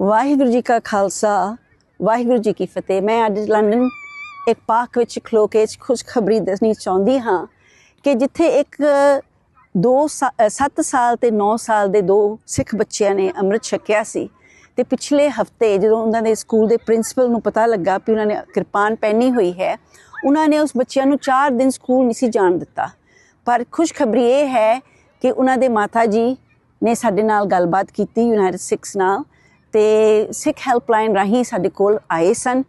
ਵਾਹਿਗੁਰੂ ਜੀ ਕਾ ਖਾਲਸਾ, ਵਾਹਿਗੁਰੂ ਜੀ ਕੀ ਫਤਿਹ। ਮੈਂ ਅੱਜ ਲੰਡਨ ਇੱਕ ਪਾਰਕ ਵਿੱਚ ਖਲੋ ਕੇ ਖੁਸ਼ਖਬਰੀ ਦੱਸਣੀ ਚਾਹੁੰਦੀ ਹਾਂ ਕਿ ਜਿੱਥੇ ਇੱਕ 2 7 ਸਾਲ ਤੇ 9 ਸਾਲ ਦੇ ਦੋ ਸਿੱਖ ਬੱਚਿਆਂ ਨੇ ਅੰਮ੍ਰਿਤ ਛਕਿਆ ਸੀ ਤੇ ਪਿਛਲੇ ਹਫ਼ਤੇ ਜਦੋਂ ਉਹਨਾਂ ਦੇ ਸਕੂਲ ਦੇ ਪ੍ਰਿੰਸੀਪਲ ਨੂੰ ਪਤਾ ਲੱਗਾ ਕਿ ਉਹਨਾਂ ਨੇ ਕਿਰਪਾਨ ਪਹਿਨੀ ਹੋਈ ਹੈ, ਉਹਨਾਂ ਨੇ ਉਸ ਬੱਚਿਆਂ ਨੂੰ 4 ਦਿਨ ਸਕੂਲ ਨਹੀਂ ਸੀ ਜਾਣ ਦਿੱਤਾ। ਪਰ ਖੁਸ਼ਖਬਰੀ ਇਹ ਹੈ ਕਿ ਉਹਨਾਂ ਦੇ ਮਾਤਾ ਜੀ ਨੇ ਸਾਡੇ ਨਾਲ ਗੱਲਬਾਤ ਕੀਤੀ ਯੂਨਾਈਟਿਡ ਸਿੱਖਸ ਨਾਲ ਤੇ ਸਿੱਖ ਹੈਲਪਲਾਈਨ ਰਾਹੀਂ ਸਾਡੇ ਕੋਲ ਆਏ ਸਨ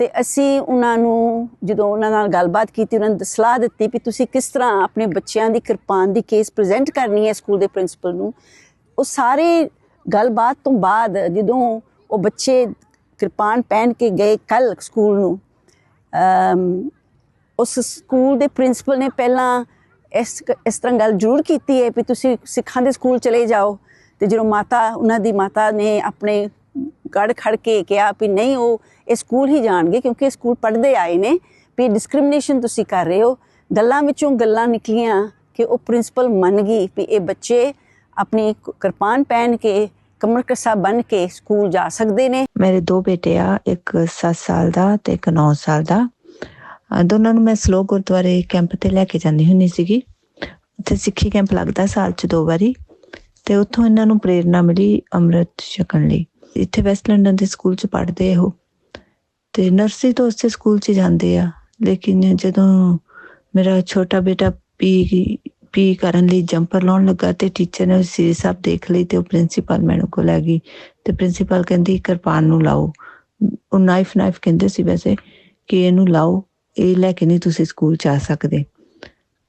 ਤੇ ਅਸੀਂ ਉਹਨਾਂ ਨੂੰ ਜਦੋਂ ਉਹਨਾਂ ਨਾਲ ਗੱਲਬਾਤ ਕੀਤੀ, ਉਹਨਾਂ ਨੂੰ ਸਲਾਹ ਦਿੱਤੀ ਵੀ ਤੁਸੀਂ ਕਿਸ ਤਰ੍ਹਾਂ ਆਪਣੇ ਬੱਚਿਆਂ ਦੀ ਕਿਰਪਾਨ ਦੀ ਕੇਸ ਪ੍ਰੈਜ਼ੈਂਟ ਕਰਨੀ ਹੈ ਸਕੂਲ ਦੇ ਪ੍ਰਿੰਸੀਪਲ ਨੂੰ। ਉਹ ਸਾਰੇ ਗੱਲਬਾਤ ਤੋਂ ਬਾਅਦ ਜਦੋਂ ਉਹ ਬੱਚੇ ਕਿਰਪਾਨ ਪਹਿਨ ਕੇ ਗਏ ਕੱਲ ਸਕੂਲ ਨੂੰ ਉਸ ਸਕੂਲ ਦੇ ਪ੍ਰਿੰਸੀਪਲ ਨੇ ਪਹਿਲਾਂ ਇਸ ਇਸ ਤਰ੍ਹਾਂ ਗੱਲ ਜ਼ਰੂਰ ਕੀਤੀ ਹੈ ਵੀ ਤੁਸੀਂ ਸਿੱਖਾਂ ਦੇ ਸਕੂਲ ਚਲੇ ਜਾਓ। ਤੇ ਜਦੋਂ ਮਾਤਾ, ਉਹਨਾਂ ਦੀ ਮਾਤਾ ਨੇ ਆਪਣੇ ਗੜ ਖੜ ਕੇ ਕਿਹਾ ਵੀ ਨਹੀਂ, ਉਹ ਇਹ ਸਕੂਲ ਹੀ ਜਾਣਗੇ ਕਿਉਂਕਿ ਇਹ ਸਕੂਲ ਪੜ੍ਹਦੇ ਆਏ ਨੇ, ਵੀ ਡਿਸਕ੍ਰਿਮੀਨੇਸ਼ਨ ਤੁਸੀਂ ਕਰ ਰਹੇ ਹੋ। ਗੱਲਾਂ ਵਿੱਚੋਂ ਗੱਲਾਂ ਨਿਕਲੀਆਂ ਕਿ ਉਹ ਪ੍ਰਿੰਸੀਪਲ ਮੰਨ ਗਈ ਵੀ ਇਹ ਬੱਚੇ ਆਪਣੀ ਕਿਰਪਾਨ ਪਹਿਨ ਕੇ ਕਮਰ ਕਸਾ ਬਨ ਕੇ ਸਕੂਲ ਜਾ ਸਕਦੇ ਨੇ। ਮੇਰੇ ਦੋ ਬੇਟੇ ਆ, ਇੱਕ 7 ਸਾਲ ਦਾ ਤੇ ਇੱਕ 9 ਸਾਲ ਦਾ। ਦੋਨਾਂ ਨੂੰ ਮੈਂ ਸਲੋ ਗੁਰਦੁਆਰੇ ਕੈਂਪ ਤੇ ਲੈ ਕੇ ਜਾਂਦੀ ਹੁੰਦੀ ਸੀਗੀ। ਉੱਥੇ ਸਿੱਖੀ ਕੈਂਪ ਲੱਗਦਾ ਸਾਲ ਚ ਦੋ ਵਾਰੀ। ਤੇ ਉੱਥੋਂ ਇਹਨਾਂ ਨੂੰ ਪ੍ਰੇਰਣਾ ਮਿਲੀ ਅੰਮ੍ਰਿਤ ਛਕਣ ਲਈ। ਇੱਥੇ ਵੈਸਟ ਲੰਡਨ ਦੇ ਸਕੂਲ ਚ ਪੜ੍ਹਦੇ ਇਹੋ ਤੇ ਨਰਸਰੀ ਤੋਂ ਉਸੇ ਸਕੂਲ ਚ ਜਾਂਦੇ ਆ। ਲੇਕਿਨ ਜਦੋਂ ਮੇਰਾ ਛੋਟਾ ਬੇਟਾ ਪੀ ਪੀ ਕਰਨ ਲਈ ਜੰਪਰ ਲਾਉਣ ਲੱਗਾ ਤੇ ਟੀਚਰ ਨੇ ਸੀਰੀ ਸਾਹਿਬ ਦੇਖ ਲਈ ਤੇ ਉਹ ਪ੍ਰਿੰਸੀਪਲ ਮੈਨੂੰ ਕੋਲ ਲੈ ਗਈ ਤੇ ਪ੍ਰਿੰਸੀਪਲ ਕਹਿੰਦੀ, ਕਿਰਪਾਨ ਨੂੰ ਲਾਓ। ਉਹ ਨਾਈਫ ਨਾਈਫ ਕਹਿੰਦੇ ਸੀ ਵੈਸੇ ਕਿ ਇਹਨੂੰ ਲਾਓ, ਇਹ ਲੈ ਕੇ ਨਹੀਂ ਤੁਸੀਂ ਸਕੂਲ ਚ ਆ ਸਕਦੇ।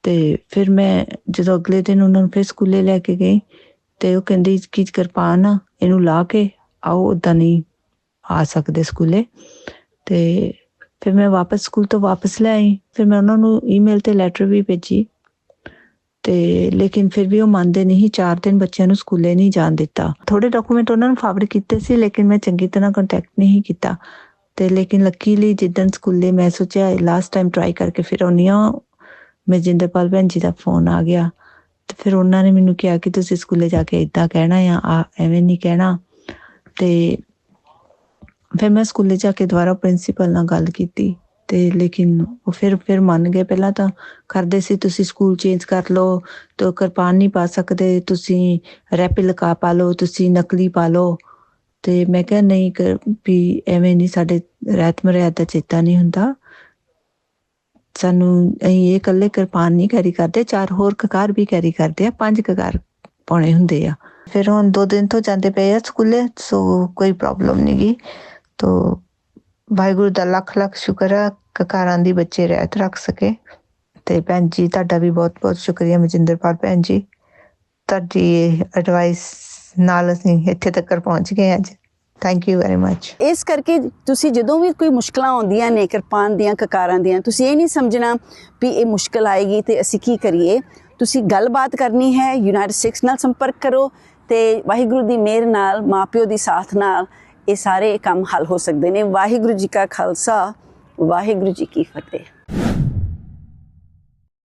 ਤੇ ਫਿਰ ਮੈਂ ਜਦੋਂ ਅਗਲੇ ਦਿਨ ਉਹਨਾਂ ਨੂੰ ਫਿਰ ਸਕੂਲੇ ਲੈ ਕੇ ਗਈ ਤੇ ਉਹ ਕਹਿੰਦੀ ਕਿ ਕਿਰਪਾਨ ਆ, ਇਹਨੂੰ ਲਾ ਕੇ ਆਓ ਉਦਾਂ ਨਹੀਂ ਆ ਸਕਦੇ ਸਕੂਲੇ। ਤੇ ਫਿਰ ਮੈਂ ਵਾਪਸ ਸਕੂਲ ਤੋਂ ਵਾਪਸ ਲੈ ਆਈ। ਫਿਰ ਮੈਂ ਉਹਨਾਂ ਨੂੰ ਈਮੇਲ ਤੇ ਲੈਟਰ ਵੀ ਭੇਜੀ। ਤੇ ਲੇਕਿਨ ਫਿਰ ਵੀ ਉਹ ਮੰਨਦੇ ਨਹੀਂ 4 ਦਿਨ ਬੱਚਿਆਂ ਨੂੰ ਸਕੂਲੇ ਨਹੀਂ ਜਾਣ ਦਿੱਤਾ। ਥੋੜੇ ਡਾਕੂਮੈਂਟ ਉਹਨਾਂ ਨੂੰ ਫਾਰਵਰਡ ਕੀਤੇ ਸੀ, ਲੇਕਿਨ ਮੈਂ ਚੰਗੀ ਤਰ੍ਹਾਂ ਕੰਟੈਕਟ ਨਹੀਂ ਕੀਤਾ। ਤੇ ਲੇਕਿਨ ਲੱਕੀਲੀ ਜਿੱਦਣ ਸਕੂਲੇ ਮੈਂ ਸੋਚਿਆ ਲਾਸਟ ਟਾਈਮ ਟਰਾਈ ਕਰਕੇ ਫਿਰ ਉਹਨੀਆਂ ਮਜਿੰਦਰਪਾਲ ਭੈਣ ਜੀ ਦਾ ਫੋਨ ਆ ਗਿਆ। ਤੇ ਫਿਰ ਉਹਨਾਂ ਨੇ ਮੈਨੂੰ ਕਿਹਾ ਕਿ ਤੁਸੀਂ ਸਕੂਲੇ ਜਾ ਕੇ ਇਦਾਂ ਕਹਿਣਾ ਆ ਆ ਐਵੇਂ ਨਹੀਂ ਕਹਿਣਾ। ਤੇ ਫਿਰ ਮੈਂ ਸਕੂਲੇ ਜਾ ਕੇ ਦੁਬਾਰਾ ਪ੍ਰਿੰਸੀਪਲ ਨਾਲ ਗੱਲ ਕੀਤੀ। ਤੇ ਲੇਕਿਨ ਉਹ ਫਿਰ ਫਿਰ ਮੰਨ ਗਏ ਪਹਿਲਾਂ ਤਾਂ ਕਰਦੇ ਸੀ, ਤੁਸੀਂ ਸਕੂਲ ਚੇਂਜ ਕਰ ਲਓ, ਤੇ ਕਿਰਪਾਨ ਨਹੀਂ ਪਾ ਸਕਦੇ, ਤੁਸੀਂ ਰੈਪਿਲਕਾ ਪਾ ਲਓ, ਤੁਸੀਂ ਨਕਲੀ ਪਾ ਲਓ। ਤੇ ਮੈਂ ਕਿਹਾ, ਨਹੀਂ ਵੀ ਐਵੇਂ ਨਹੀਂ, ਸਾਡੇ ਰਹਿਤ ਮਰਿਆਦਾ ਚੇਤਾ ਨਹੀਂ ਹੁੰਦਾ। ਸਾਨੂੰ ਅਸੀਂ ਇਹ ਇਕੱਲੇ ਕਿਰਪਾਨ ਨਹੀਂ ਕੈਰੀ ਕਰਦੇ, ਚਾਰ ਹੋਰ ਕਕਾਰ ਵੀ ਕੈਰੀ ਕਰਦੇ ਆ, ਪੰਜ ਕਕਾਰ ਪਾਉਣੇ ਹੁੰਦੇ ਆ। ਫਿਰ ਹੁਣ ਦੋ ਦਿਨ ਤੋਂ ਜਾਂਦੇ ਪਏ ਆ ਸਕੂਲੇ, ਸੋ ਕੋਈ ਪ੍ਰੋਬਲਮ ਨਹੀਂ ਗੀ ਤੋ ਵਾਹਿਗੁਰੂ ਦਾ ਲੱਖ ਲੱਖ ਸ਼ੁਕਰ ਆ, ਕਕਾਰਾਂ ਦੀ ਬੱਚੇ ਰਹਿਤ ਰੱਖ ਸਕੇ। ਤੇ ਭੈਣ ਜੀ, ਤੁਹਾਡਾ ਵੀ ਬਹੁਤ ਬਹੁਤ ਸ਼ੁਕਰੀਆ ਮਜਿੰਦਰਪਾਲ ਭੈਣ ਜੀ। ਤੁਹਾਡੀ ਐਡਵਾਈਸ ਨਾਲ ਅਸੀਂ ਇੱਥੇ ਤੱਕ ਪਹੁੰਚ ਗਏ ਅੱਜ। ਥੈਂਕ ਯੂ ਵੈਰੀ ਮੱਚ ਇਸ ਕਰਕੇ ਤੁਸੀਂ ਜਦੋਂ ਵੀ ਕੋਈ ਮੁਸ਼ਕਲਾਂ ਆਉਂਦੀਆਂ ਨੇ ਕਿਰਪਾਨ ਦੀਆਂ, ਕਕਾਰਾਂ ਦੀਆਂ, ਤੁਸੀਂ ਇਹ ਨਹੀਂ ਸਮਝਣਾ ਵੀ ਇਹ ਮੁਸ਼ਕਲ ਆਏਗੀ ਤੇ ਅਸੀਂ ਕੀ ਕਰੀਏ। ਤੁਸੀਂ ਗੱਲਬਾਤ ਕਰਨੀ ਹੈ ਯੂਨਾਈਟਿਡ ਸਿਕਸ ਨਾਲ ਸੰਪਰਕ ਕਰੋ ਤੇ ਵਾਹਿਗੁਰੂ ਦੀ ਮਿਹਰ ਨਾਲ, ਮਾਪਿਓ ਦੀ ਸਾਥ ਨਾਲ ਇਹ ਸਾਰੇ ਕੰਮ ਹੱਲ ਹੋ ਸਕਦੇ ਨੇ। ਵਾਹਿਗੁਰੂ ਜੀ ਕਾ ਖਾਲਸਾ, ਵਾਹਿਗੁਰੂ ਜੀ ਕੀ ਫਤਿਹ।